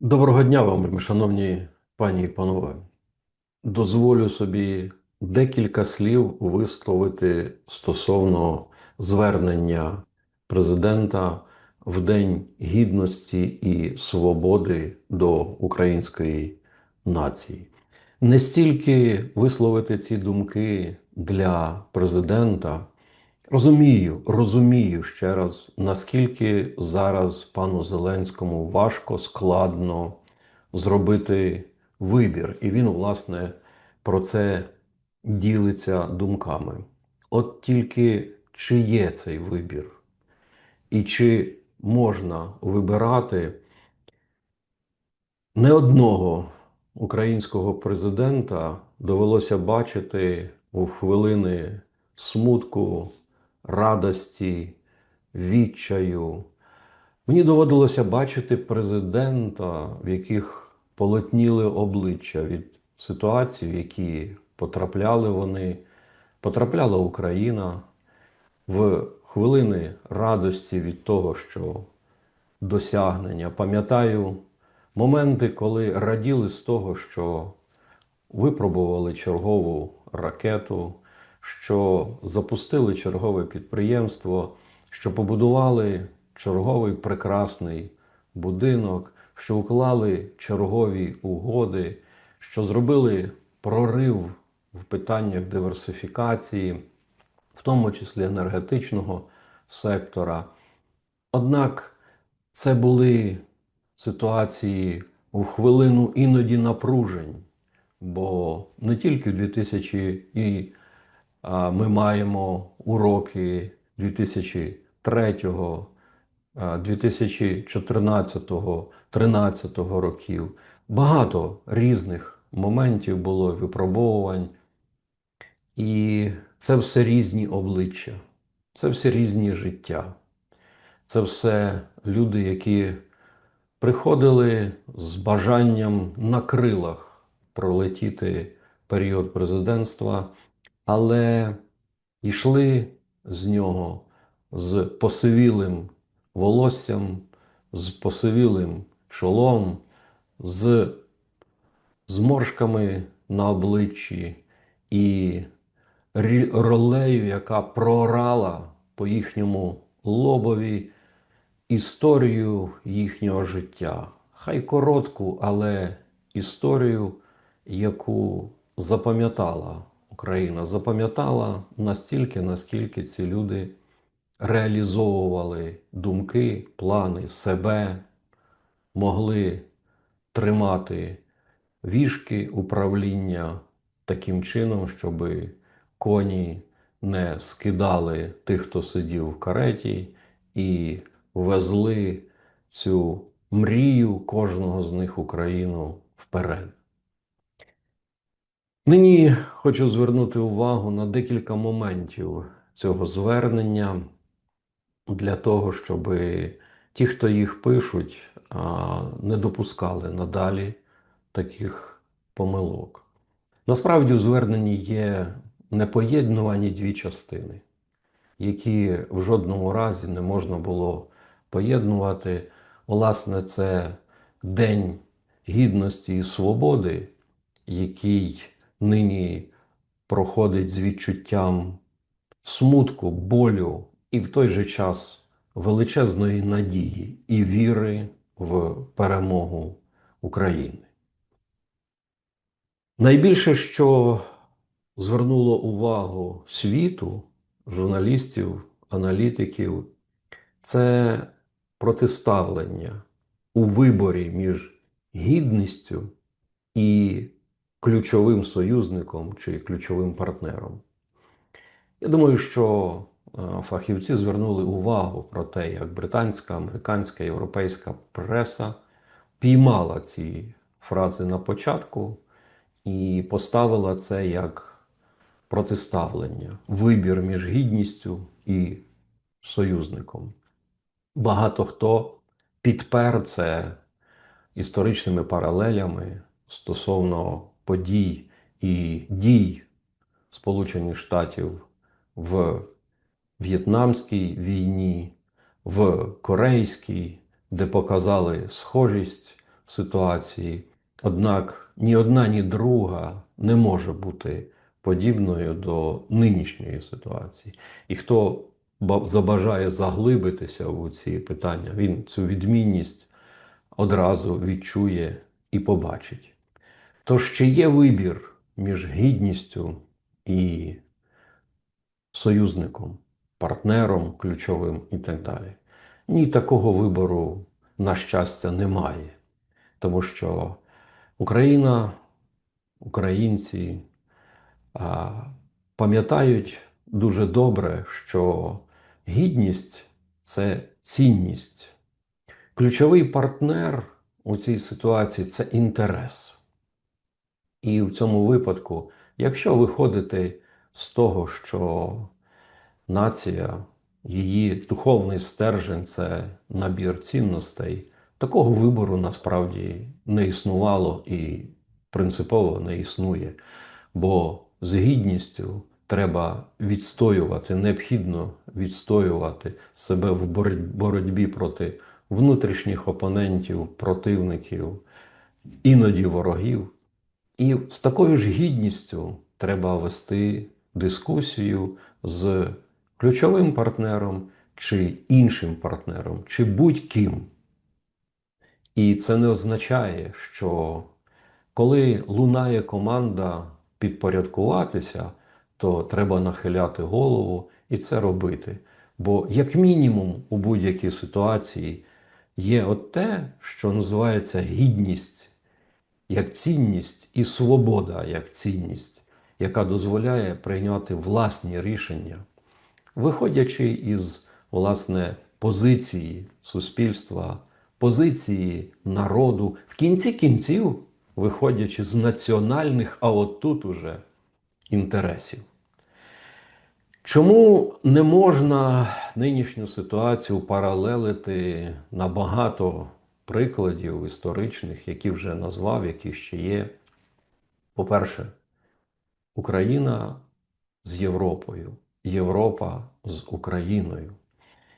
Доброго дня вам, шановні пані і панове. Дозволю собі декілька слів висловити стосовно звернення президента в День Гідності і Свободи до української нації. Не стільки висловити ці думки для президента. Розумію, розумію ще раз, наскільки зараз пану Зеленському важко, складно зробити вибір. І він, власне, про це ділиться думками. От тільки чи є цей вибір, і чи можна вибирати не одного українського президента довелося бачити у хвилини смутку, радості, відчаю. Мені доводилося бачити президента, в яких полотніли обличчя від ситуацій, в які потрапляли вони, потрапляла Україна в хвилини радості від того, що досягнення. Пам'ятаю моменти, коли раділи з того, що випробували чергову ракету, що запустили чергове підприємство, що побудували черговий прекрасний будинок, що уклали чергові угоди, що зробили прорив в питаннях диверсифікації, в тому числі енергетичного сектора. Однак це були ситуації у хвилину іноді напружень, бо не тільки в 2000 і ми маємо уроки 2003, 2014, 2013 років. Багато різних моментів було випробовувань. І це все різні обличчя, це все різні життя. Це все люди, які приходили з бажанням на крилах пролетіти період президентства, але йшли з нього з посивілим волоссям, з посивілим чолом, з зморшками на обличчі і ролею, яка проорала по їхньому лобові історію їхнього життя. Хай коротку, але історію, яку запам'ятала Україна, запам'ятала настільки, наскільки ці люди реалізовували думки, плани себе, могли тримати віжки управління таким чином, щоб коні не скидали тих, хто сидів в кареті, і везли цю мрію кожного з них Україну вперед. Нині хочу звернути увагу на декілька моментів цього звернення для того, щоб ті, хто їх пишуть, не допускали надалі таких помилок. Насправді у зверненні є непоєднувані дві частини, які в жодному разі не можна було поєднувати. Власне, це День Гідності і Свободи, який нині проходить з відчуттям смутку, болю і в той же час величезної надії і віри в перемогу України. Найбільше, що звернуло увагу світу, журналістів, аналітиків, це протиставлення у виборі між гідністю і ключовим союзником чи ключовим партнером. Я думаю, що е, фахівці звернули увагу про те, як британська, американська, європейська преса піймала ці фрази на початку і поставила це як протиставлення, вибір між гідністю і союзником. Багато хто підпер це історичними паралелями стосовно подій і дій Сполучених Штатів в В'єтнамській війні, в Корейській, де показали схожість ситуації. Однак ні одна, ні друга не може бути подібною до нинішньої ситуації. І хто забажає заглибитися у ці питання, він цю відмінність одразу відчує і побачить. Тож чи є вибір між гідністю і союзником, партнером ключовим і так далі? Ні, такого вибору, на щастя, немає. Тому що Україна, українці пам'ятають дуже добре, що гідність це цінність. Ключовий партнер у цій ситуації це інтерес. І в цьому випадку, якщо виходити з того, що нація, її духовний стержень це набір цінностей, такого вибору насправді не існувало і принципово не існує. Бо з гідністю треба відстоювати, необхідно відстоювати себе в боротьбі проти внутрішніх опонентів, противників, іноді ворогів. І з такою ж гідністю треба вести дискусію з ключовим партнером чи іншим партнером, чи будь-ким. І це не означає, що коли лунає команда підпорядкуватися, то треба нахиляти голову і це робити. Бо, як мінімум, у будь-якій ситуації є от те, що називається гідність як цінність і свобода як цінність, яка дозволяє прийняти власні рішення, виходячи із власне позиції суспільства, позиції народу, в кінці кінців, виходячи з національних, а от тут уже інтересів. Чому не можна нинішню ситуацію паралелити на багато прикладів історичних, які вже назвав, які ще є? По-перше, Україна з Європою, Європа з Україною.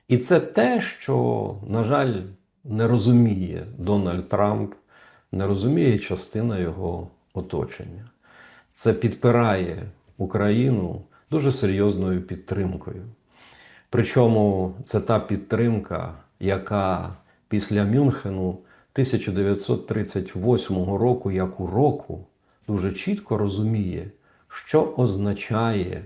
І це те, що, на жаль, не розуміє Дональд Трамп, не розуміє частина його оточення. Це підпирає Україну дуже серйозною підтримкою. Причому це та підтримка, яка після Мюнхену 1938 року, як уроку, дуже чітко розуміє, що означає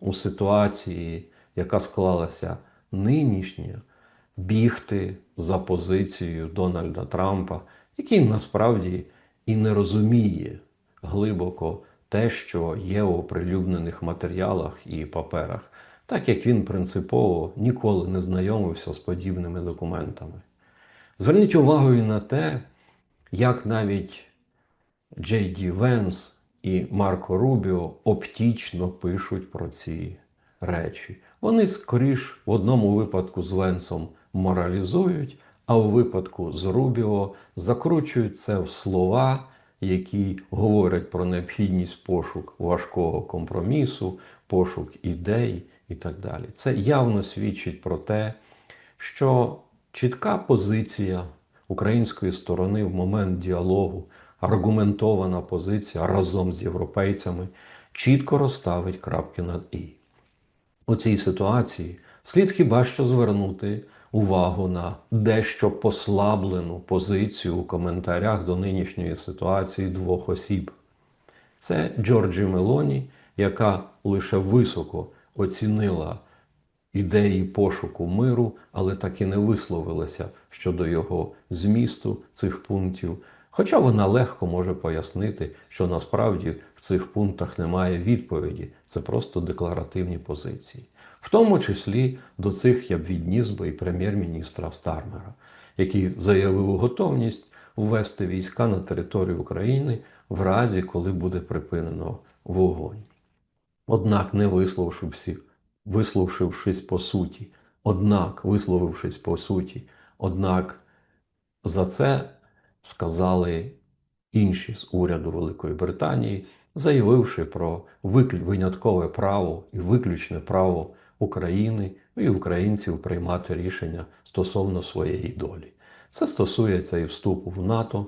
у ситуації, яка склалася нинішня, бігти за позицією Дональда Трампа, який насправді і не розуміє глибоко те, що є у оприлюднених матеріалах і паперах, так як він принципово ніколи не знайомився з подібними документами. Зверніть увагу і на те, як навіть Джей Ді Венс і Марко Рубіо оптічно пишуть про ці речі. Вони скоріш в одному випадку з Венсом моралізують, а у випадку з Рубіо закручують це в слова, які говорять про необхідність пошук важкого компромісу, пошук ідей і так далі. Це явно свідчить про те, що чітка позиція української сторони в момент діалогу, аргументована позиція разом з європейцями чітко розставить крапки над і. У цій ситуації слід хіба що звернути увагу на дещо послаблену позицію у коментарях до нинішньої ситуації двох осіб. Це Джорджі Мелоні, яка лише високо оцінила ідеї пошуку миру, але так і не висловилася щодо його змісту цих пунктів. Хоча вона легко може пояснити, що насправді в цих пунктах немає відповіді, це просто декларативні позиції. В тому числі до цих я б відніс би і прем'єр-міністра Стармера, який заявив готовність ввести війська на територію України в разі, коли буде припинено вогонь. Однак, не висловившись, висловившись по суті, однак, висловившись по суті, однак за це сказали інші з уряду Великої Британії, заявивши про виняткове право і виключне право України і українців приймати рішення стосовно своєї долі. Це стосується і вступу в НАТО,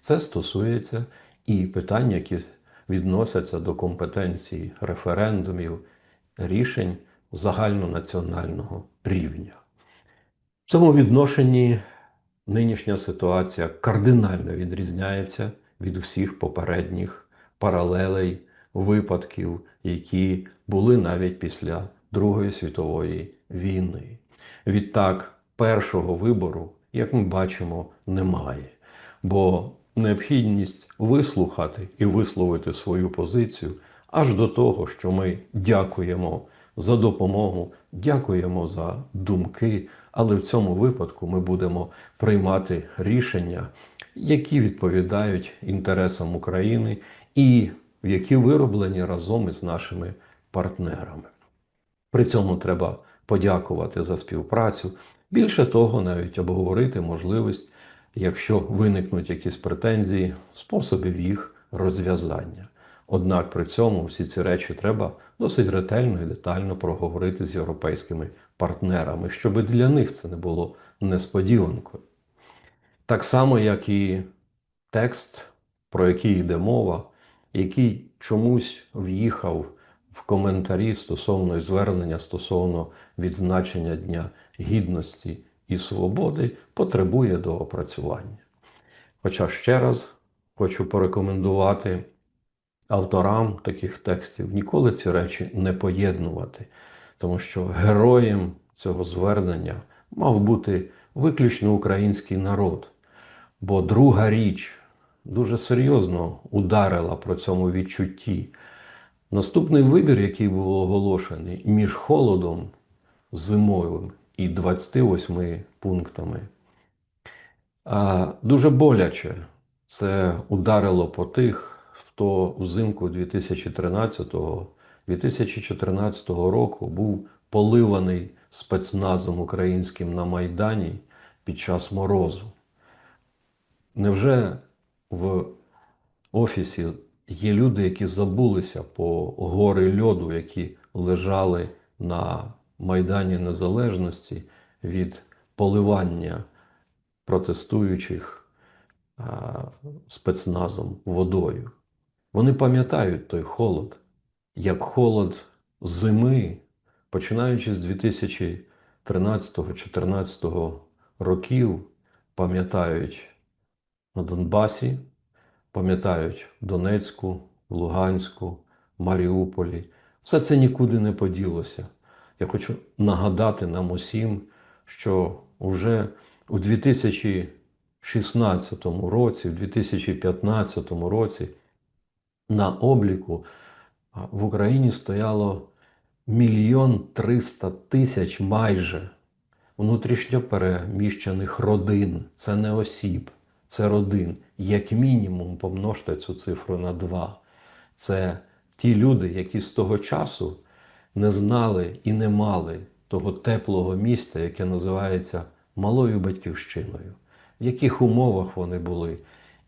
це стосується і питань, які відносяться до компетенції референдумів, рішень загальнонаціонального рівня. В цьому відношенні нинішня ситуація кардинально відрізняється від усіх попередніх паралелей, випадків, які були навіть після Другої світової війни. Відтак, першого вибору, як ми бачимо, немає. Бо необхідність вислухати і висловити свою позицію аж до того, що ми дякуємо за допомогу, дякуємо за думки, але в цьому випадку ми будемо приймати рішення, які відповідають інтересам України і які вироблені разом із нашими партнерами. При цьому треба подякувати за співпрацю. Більше того, навіть обговорити можливість, якщо виникнуть якісь претензії, способів їх розв'язання. Однак при цьому всі ці речі треба досить ретельно і детально проговорити з європейськими партнерами, щоб для них це не було несподіванкою. Так само, як і текст, про який йде мова, який чомусь в'їхав в коментарі стосовно звернення стосовно відзначення Дня Гідності і Свободи, потребує доопрацювання. Хоча ще раз хочу порекомендувати авторам таких текстів ніколи ці речі не поєднувати, тому що героєм цього звернення мав бути виключно український народ. Бо друга річ дуже серйозно ударила про цьому відчутті. Наступний вибір, який був оголошений між холодом зимовим і 28 пунктами, дуже боляче це ударило по тих, хто взимку 2013-2014 року був поливаний спецназом українським на Майдані під час морозу. Невже в офісі є люди, які забулися по гори льоду, які лежали на Майдані Незалежності від поливання протестуючих спецназом водою? Вони пам'ятають той холод, як холод зими, починаючи з 2013-2014 років, пам'ятають на Донбасі, пам'ятають Донецьку, Луганську, Маріуполі. Все це нікуди не поділося. Я хочу нагадати нам усім, що вже у 2016 році, в 2015 році на обліку в Україні стояло мільйон триста тисяч майже внутрішньо переміщених родин. Це не осіб, це родин. Як мінімум помножте цю цифру на два. Це ті люди, які з того часу не знали і не мали того теплого місця, яке називається малою батьківщиною, в яких умовах вони були.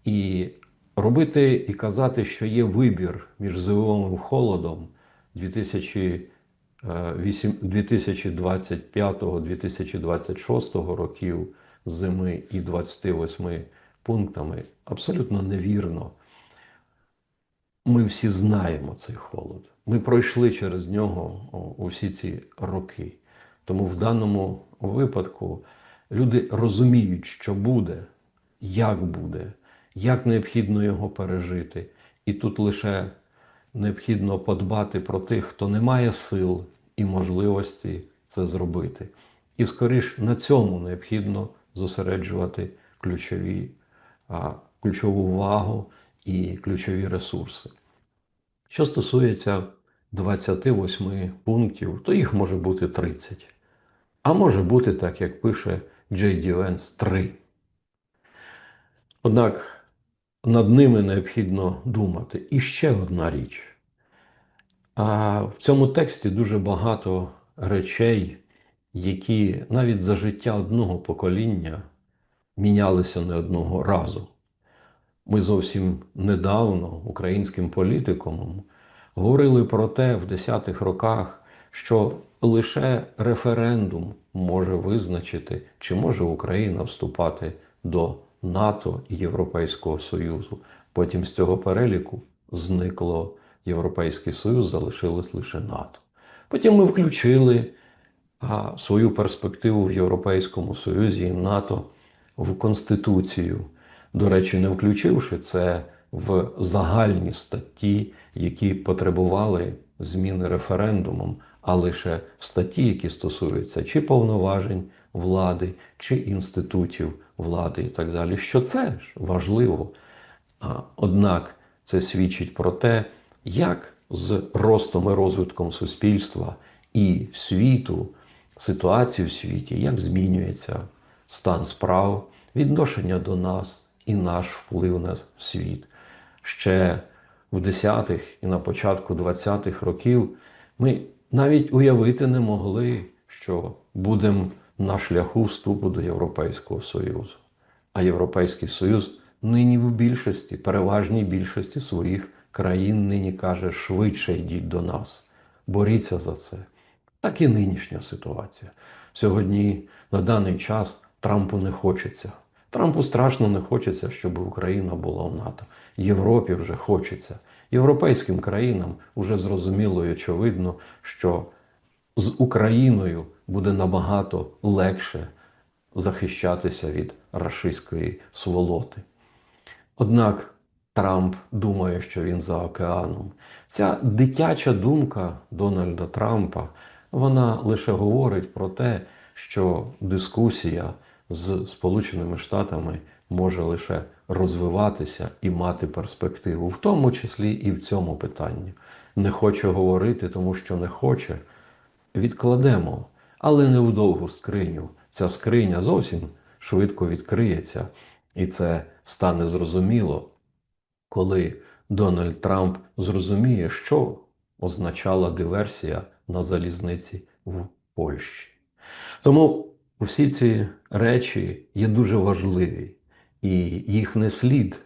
І робити і казати, що є вибір між зимовим холодом 2025-2026 років зими і 28 пунктами, абсолютно невірно. Ми всі знаємо цей холод. Ми пройшли через нього усі ці роки. Тому в даному випадку люди розуміють, що буде, як буде як необхідно його пережити. І тут лише необхідно подбати про тих, хто не має сил і можливості це зробити. І скоріш на цьому необхідно зосереджувати ключові, а, ключову увагу і ключові ресурси. Що стосується 28 пунктів, то їх може бути 30. А може бути так, як пише Джей Ді Венс, 3. Однак над ними необхідно думати. І ще одна річ. А в цьому тексті дуже багато речей, які навіть за життя одного покоління мінялися не одного разу. Ми зовсім недавно українським політикумом говорили про те в 10-х роках, що лише референдум може визначити, чи може Україна вступати до НАТО і Європейського Союзу. Потім з цього переліку зникло Європейський Союз, залишилось лише НАТО. Потім ми включили свою перспективу в Європейському Союзі і НАТО в Конституцію. До речі, не включивши це в загальні статті, які потребували зміни референдумом, а лише статті, які стосуються чи повноважень влади, чи інститутів влади і так далі. Що це ж важливо. Однак це свідчить про те, як з ростом і розвитком суспільства і світу, ситуації в світі, як змінюється стан справ, відношення до нас і наш вплив на світ. Ще в 10-х і на початку 20-х років ми навіть уявити не могли, що будемо на шляху вступу до Європейського Союзу. А Європейський Союз нині в більшості, переважній більшості своїх країн нині каже, швидше йдіть до нас, боріться за це. Так і нинішня ситуація. Сьогодні на даний час Трампу не хочеться. Трампу страшно не хочеться, щоб Україна була в НАТО. Європі вже хочеться. Європейським країнам вже зрозуміло і очевидно, що з Україною буде набагато легше захищатися від рашистської сволоти. Однак Трамп думає, що він за океаном. Ця дитяча думка Дональда Трампа вона лише говорить про те, що дискусія з Сполученими Штатами може лише розвиватися і мати перспективу, в тому числі і в цьому питанні. Не хоче говорити, тому що не хоче. Відкладемо, але не в довгу скриню. Ця скриня зовсім швидко відкриється, і це стане зрозуміло, коли Дональд Трамп зрозуміє, що означала диверсія на залізниці в Польщі. Тому всі ці речі є дуже важливі, і їх не слід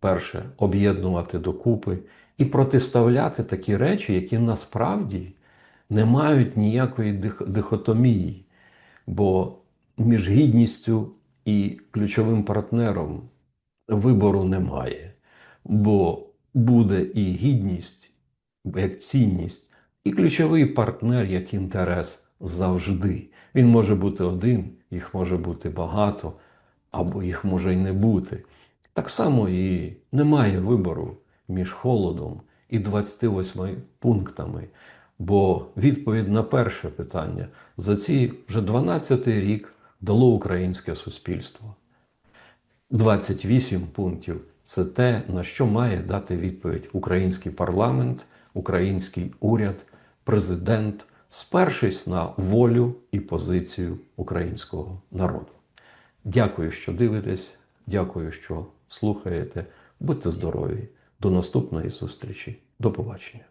перше об'єднувати докупи і протиставляти такі речі, які насправді не мають ніякої дихотомії, бо між гідністю і ключовим партнером вибору немає, бо буде і гідність як цінність, і ключовий партнер як інтерес завжди. Він може бути один, їх може бути багато, або їх може й не бути. Так само і немає вибору між холодом і 28 пунктами. Бо відповідь на перше питання за ці вже 12-й рік дало українське суспільство. 28 пунктів це те, на що має дати відповідь український парламент, український уряд, президент, спершись на волю і позицію українського народу. Дякую, що дивитесь, дякую, що слухаєте. Будьте здорові. До наступної зустрічі. До побачення.